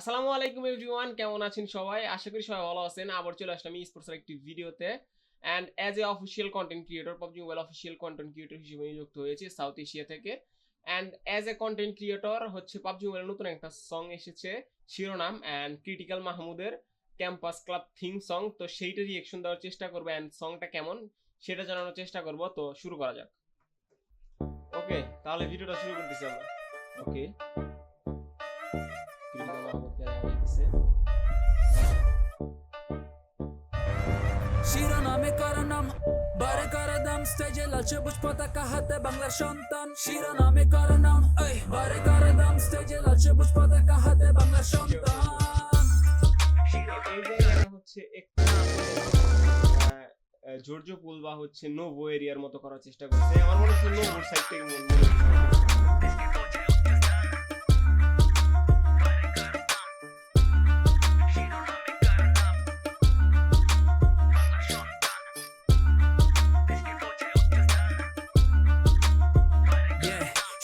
আসসালামু আলাইকুম এভরিওয়ান, কেমন আছেন সবাই? আশা করি সবাই ভালো আছেন। আবার চলে আসলাম স্পোর্টসের একটি ভিডিওতে। And as a official content creator PUBG mobile official content creator হিসেবে নিযুক্ত হয়েছে সাউথ এশিয়া থেকে। And as a content creator হচ্ছে পাবজি মোবাইল নতুন একটা সং এসেছে, শিরোনাম অ্যান্ড ক্রিটিক্যাল মাহমুদের ক্যাম্পাস ক্লাব থিম সং তো সেইটা রিয়েকশন দেওয়ার চেষ্টা করব অ্যান্ড সংটা কেমন, সেটা জানানোর চেষ্টা করব। তো শুরু করা যাক। ওকে তাহলে ভিডিওটা শুরু করতেছি আমরা। ওকে শিরোনামে করা বারে দাম স্টেজে লাল সবুজ পতাকা হাতে বাংলার সন্তান। শিরোনামে করা বারে দাম স্টেজে লাল সবুজ পতাকা হাতে বাংলার সন্তান। হচ্ছে বা হচ্ছে নোভো এরিয়ার মতো করার চেষ্টা করছে। আমার মনে হচ্ছে নোভোর সাইড থেকে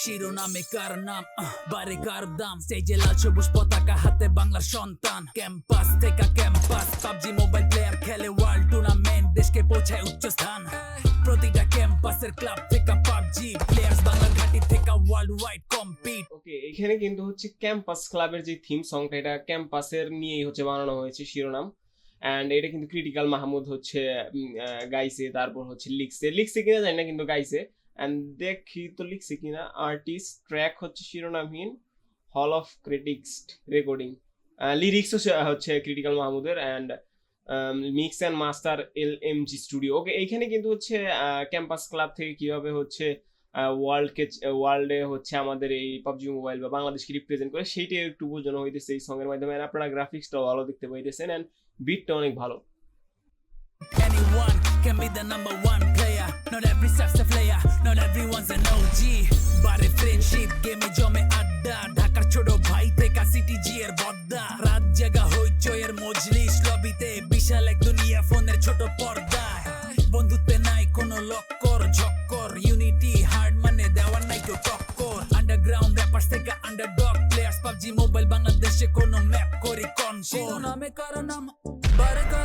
শিরোনামে কার নাম? বারে কার দাম? স্টেজে লাল সবুজ পতাকা, হাতে বাংলার সন্তান। ক্যাম্পাস থেকে ক্যাম্পাস পাবজি মোবাইল প্লেয়ার খেলে ওয়ার্ল্ড টুর্নামেন্ট দেশকে পৌঁছায় উচ্চ স্থান প্রতিটা ক্যাম্পাসের ক্লাব থেকে পাবজি প্লেয়ার্স বাংলার ঘাটি থেকে ওয়ার্ল্ড ওয়াইড কম্পিট ওকে এখানে কিন্তু হচ্ছে ক্যাম্পাস ক্লাবের যে থিম সংটা এটা ক্যাম্পাসের নিয়েই হচ্ছে বানানো হয়েছে শিরোনাম। অ্যান্ড এটা কিন্তু ক্রিটিক্যাল মাহমুদ হচ্ছে গাইছে, তারপর হচ্ছে লিখছে। লিখছে কিনা জানি না, কিন্তু গাইছে। অ্যান্ড দেখি তো লিখছে কিনা আর্টিস্ট ট্র্যাক হচ্ছে শিরোনামহীন হল অফ ক্রিটিক্স রেকর্ডিং লিরিক্সও হচ্ছে ক্রিটিক্যাল মাহমুদের and mix and master L M G studio okay এইখানে কিন্তু হচ্ছে ক্যাম্পাস ক্লাব থেকে কীভাবে হচ্ছে ওয়ার্ল্ডকে ওয়ার্ল্ডে হচ্ছে আমাদের এই পাবজি মোবাইল বা বাংলাদেশকে রিপ্রেজেন্ট করে, সেইটাই একটু বোঝানো হইতেছে এই সঙ্গের মাধ্যমে। And আপনারা গ্রাফিক্সটাও ভালো দেখতে পাইতেছেন অ্যান্ড বিটটা অনেক ভালো। Can be the number one player. Not every step's a player. Not everyone's an OG. But a friendship জমে আড্ডা ঢাকার ছোট ভাই থেকে সিটি এর বদ্দা রাত জাগা হইচয়ের মজলিস লবিতে বিশাল এক দুনিয়া ফোনের ছোট পর্দায় বন্ধুত্বে নাই কোনো লক্কর ঝক্কর ইউনিটি হার্ড মানে দেওয়ার নাই কেউ টক্কর আন্ডারগ্রাউন্ড র্যাপার্স থেকে আন্ডারডগ প্লেয়ার্স পাবজি মোবাইল বাংলাদেশে কোনো ম্যাপ করি কনফার্ম নামে কারও নাম বারে স্টেজে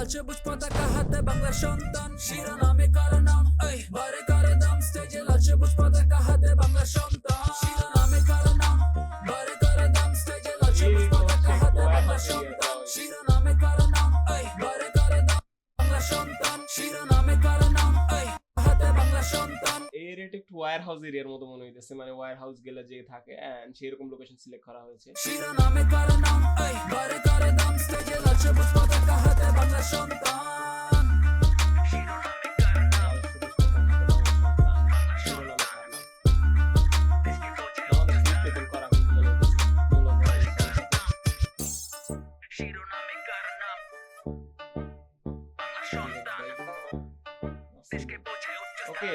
লাল সবুজ পতাকা হাতে বাংলার সন্তান শিরোনামে কারও নাম এই বারে কারও দাম স্টেজে লাল সবুজ পতাকা হাতে বাংলার সন্তান শিরোনামে কারও নাম বারে কারও দাম স্টেজে লাল সবুজ পতাকা হাতে বাংলার সন্তান শিরোনামে কারও নাম এই বারে কারও দাম বাংলার সন্তান শিরোনামে কারও নাম এই হাতে বাংলার সন্তান। এর এটা একটু ওয়ার হাউস এরিয়ার মতো মনে হইতেছে মানে ওয়ার হাউস গেলে যে থাকে অ্যান্ড সেরকম লোকেশন সিলেক্ট করা হয়েছে। শিরোনামে কারও নাম এই বারে কারও দাম স্টেজে ওকে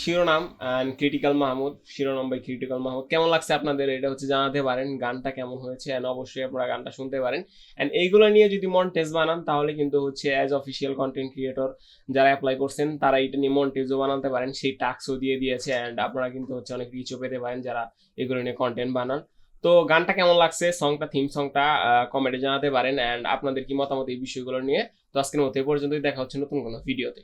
শিরোনাম অ্যান্ড ক্রিটিক্যাল মাহমুদ, শিরোনাম বাই ক্রিটিক্যাল মাহমুদ। কেমন লাগছে আপনাদের? এটা হচ্ছে জানাতে পারেন, গানটা কেমন হয়েছে অ্যান্ড অবশ্যই আপনারা গানটা শুনতে পারেন। অ্যান্ড এইগুলো নিয়ে যদি মন্টেজ বানান, তাহলে কিন্তু হচ্ছে অ্যাজ অফিসিয়াল কন্টেন্ট ক্রিয়েটর যারা অ্যাপ্লাই করছেন, তারা এটা নিয়ে মন্টেজও বানাতে পারেন। সেই টাস্কও দিয়ে দিয়েছে অ্যান্ড আপনারা কিন্তু হচ্ছে অনেক রিচও পেতে পারেন যারা এগুলো নিয়ে কন্টেন্ট বানান। তো গানটা কেমন লাগছে? সংটা থিম সংটা কমেন্টে জানাতে পারেন অ্যান্ড আপনাদের কি মতামত এই বিষয়গুলো নিয়ে? তো আজকের মতো এই পর্যন্তই, দেখা হচ্ছে নতুন কোনো ভিডিওতে